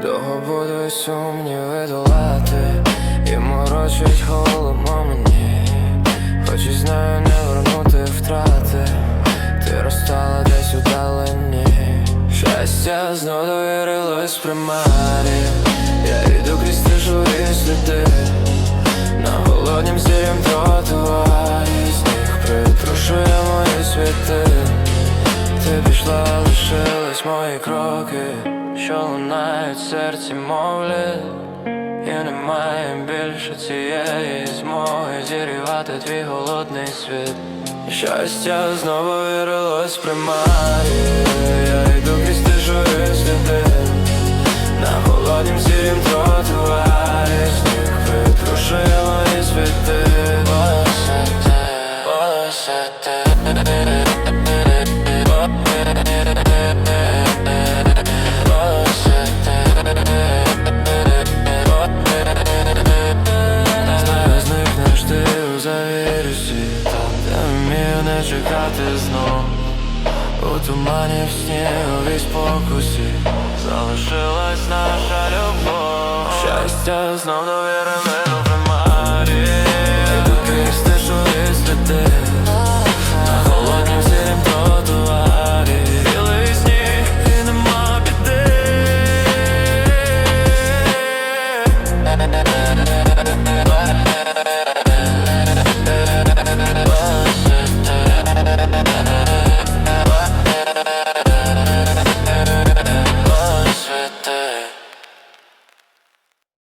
буду сумніви долати І морочить голову мені. Хоч і знаю не вернути втрати. Ти розстала десь у далині. Щастя знов довірилось примарі. Я йду крізь тишові сліди. На голоднім сірім тротуарі. Сніг притрушує мої світи. Ти пішла, лишились мої кроки, що лунають в серці мовлять І немає більше цієї змоги зірвати твій голодний світ. Щастя знову вірилось примарі завірусі Та вмію не чекати знов. У тумані в сніговій спокусі. Залишилась наша любов. Щастя знов довірили до примарі. Йду крізь тишові сліди На холоднім сніг і нема біди